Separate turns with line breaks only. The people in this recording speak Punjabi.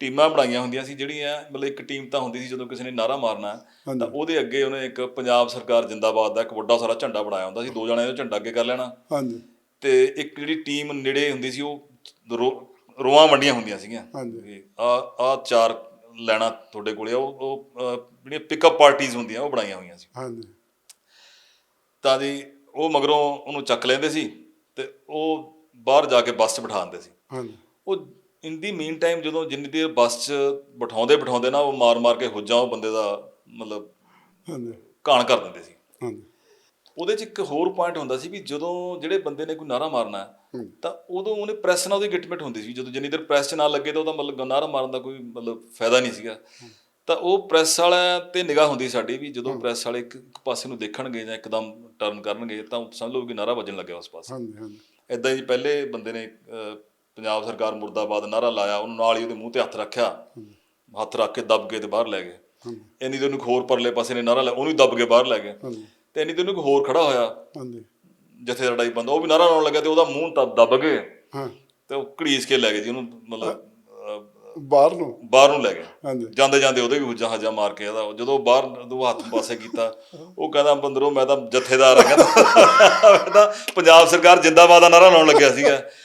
ਟੀਮਾਂ ਬਣਾਈਆਂ ਹੁੰਦੀਆਂ ਸੀ ਜਿਹੜੀਆਂ ਮਤਲਬ ਇੱਕ ਟੀਮ ਤਾਂ ਹੁੰਦੀ ਸੀ ਜਦੋਂ ਕਿਸੇ ਨੇ ਨਾਰਾ ਮਾਰਨਾ। ਤਾਂ ਉਹਦੇ ਅੱਗੇ ਉਹਨੇ ਇੱਕ ਪੰਜਾਬ ਸਰਕਾਰ ਜਿੰਦਾਬਾਦ ਦਾ ਇੱਕ ਵੱਡਾ ਸਾਰਾ ਝੰਡਾ ਬਣਾਇਆ ਹੁੰਦਾ ਸੀ ਦੋ ਜਣਿਆਂ ਉਹ ਝੰਡਾ ਅੱਗੇ ਕਰ ਲੈਣਾ।
ਹਾਂਜੀ।
ਤੇ ਇੱਕ ਜਿਹੜੀ ਟੀਮ ਨੇੜੇ ਹੁੰਦੀ ਸੀ ਉਹ ਰੋਆਂ ਵੰਡੀਆਂ ਹੁੰਦੀਆਂ ਸੀਗੀਆਂ।
ਹਾਂਜੀ।
ਆ ਆ ਚਾਰ ਲੈਣਾ ਤੁਹਾਡੇ ਕੋਲੇ ਉਹ ਜਿਹੜੀਆਂ ਪਿਕਅਪ ਪਾਰਟੀਆਂ ਹੁੰਦੀਆਂ ਉਹ ਬਣਾਈਆਂ ਹੋਈਆਂ ਸੀ।
ਹਾਂਜੀ।
ਤਾਂ ਜੀ ਉਹ ਮਗਰੋਂ ਉਹਨੂੰ ਚੱਕ ਲੈਂਦੇ ਸੀ ਤੇ ਉਹ ਬਾਹਰ ਜਾ ਕੇ ਬੱਸ 'ਚ ਬਿਠਾਉਂਦੇ ਸੀ।
ਹਾਂਜੀ।
ਉਹ ਇਨ ਦੀ ਮੀਨ ਟਾਈਮ ਜਦੋਂ ਜਿੰਨੀ ਦੇਰ ਬੱਸ 'ਚ ਬਿਠਾਉਂਦੇ ਬਿਠਾਉਂਦੇ ਨਾ ਉਹ ਮਾਰ-ਮਾਰ ਕੇ ਹੁੱਜਾਂ ਉਹ ਬੰਦੇ ਦਾ ਮਤਲਬ
ਹਾਂਜੀ।
ਘਾਣ ਕਰ ਦਿੰਦੇ ਸੀ।
ਹਾਂਜੀ।
ਉਹਦੇ 'ਚ ਇੱਕ ਹੋਰ ਪੁਆਇੰਟ ਹੁੰਦਾ ਸੀ ਵੀ ਜਦੋਂ ਜਿਹੜੇ ਬੰਦੇ ਨੇ ਕੋਈ ਨਾਰਾ ਮਾਰਨਾ ਹੈ। ਤਾਂ ਉਦੋਂ ਉਹਨੇ ਪ੍ਰੈਸ ਨਾਲ ਉਹਦੀ ਗਿਟਮਿਟ ਹੁੰਦੀ ਸੀ। ਜਦੋਂ ਜਿੰਨੀ ਦੇਰ ਪ੍ਰੈਸ 'ਚ ਨਾ ਲੱਗੇ ਤਾਂ ਉਹਦਾ ਮਤਲਬ ਨਾਰਾ ਮਾਰਨ ਦਾ ਕੋਈ ਮਤਲਬ ਫਾਇਦਾ ਨਹੀਂ ਸੀਗਾ। ਤਾਂ ਉਹ ਪ੍ਰੈਸ ਵਾਲਿਆਂ ਤੇ ਨਿਗਾਹ ਹੁੰਦੀ ਸਾਡੀ ਵੀ ਜਦੋਂ ਪ੍ਰੈਸ ਵਾਲੇ ਇੱਕ ਪਾਸੇ ਨੂੰ ਦੇਖਣਗੇ ਜਾਂ ਇੱਕਦਮ ਟਰਨ ਕਰਨਗੇ ਤਾਂ ਸਮਝ ਲਓ ਕਿ ਨਾਰਾ ਵੱਜਣ ਲੱਗਿਆ ਉਸ ਪਾਸੇ।
ਹਾਂਜੀ ਹਾਂਜੀ।
ਇਦਾਂ ਹੀ ਪਹਿਲੇ ਬੰਦੇ ਨੇ ਪੰਜਾਬ ਸਰਕਾਰ ਮੁਰਦਾਬਾਦ ਨਾਰਾ ਲਾਇਆ ਉਹਨੂੰ ਨਾਲ ਹੀ ਉਹਦੇ ਮੂੰਹ ਤੇ ਹੱਥ ਰੱਖਿਆ। ਹੱਥ ਰੱਖ ਕੇ ਦਬ ਕੇ ਤੇ ਬਾਹਰ ਲੈ ਗਏ। ਇੰਨੀ ਦੇਰ ਨੂੰ ਹੋਰ ਪਰਲੇ ਪਾਸੇ ਨੇ ਨਾਰਾ ਲਾਇਆ ਉਹਨੂੰ ਹੀ ਦਬ ਕੇ ਬਾਹਰ ਲੈ ਗਏ। ਤੇ ਇੰਨੀ ਦੇਰ ਨੂੰ ਹੋਰ ਖੜਾ ਹੋਇਆ।
ਹਾਂਜੀ।
ਜਿੱਥੇ ਲੜਾਈ ਬੰਦਾ ਉਹ ਵੀ ਨਾਰਾ ਲਾਉਣ ਲੱਗਾ ਤੇ ਉਹਦਾ ਮੂੰਹ ਤਾਂ ਦਬ ਗਏ
ਹਾਂ।
ਤੇ ਉਹ ਘੜੀਸ ਕੇ ਲੈ ਗਏ ਜੀ ਉਹਨੂੰ ਮਤਲਬ
ਬਾਹਰ ਨੂੰ?
ਬਾਹਰ ਨੂੰ ਲੈ ਗਏ।
ਹਾਂਜੀ।
ਜਾਂਦੇ ਜਾਂਦੇ ਉਹਦੇ ਵੀ ਹੁੱਜਾ ਹੱਜਾ ਮਾਰ ਕੇ ਇਹਦਾ ਜਦੋਂ ਬਾਹਰ ਉਹ ਹੱਥ ਪਾਸੇ ਕੀਤਾ ਉਹ ਕਹਿੰਦਾ ਬੰਦਰੋਂ ਮੈਂ ਤਾਂ ਜਥੇਦਾਰ ਆ ਕਹਿੰਦਾ ਮੈਂ ਤਾਂ ਪੰਜਾਬ ਸਰਕਾਰ ਜਿੰਦਾਬਾਦ ਦਾ ਨਾਰਾ ਲਾਉਣ ਲੱਗਿਆ ਸੀਗਾ।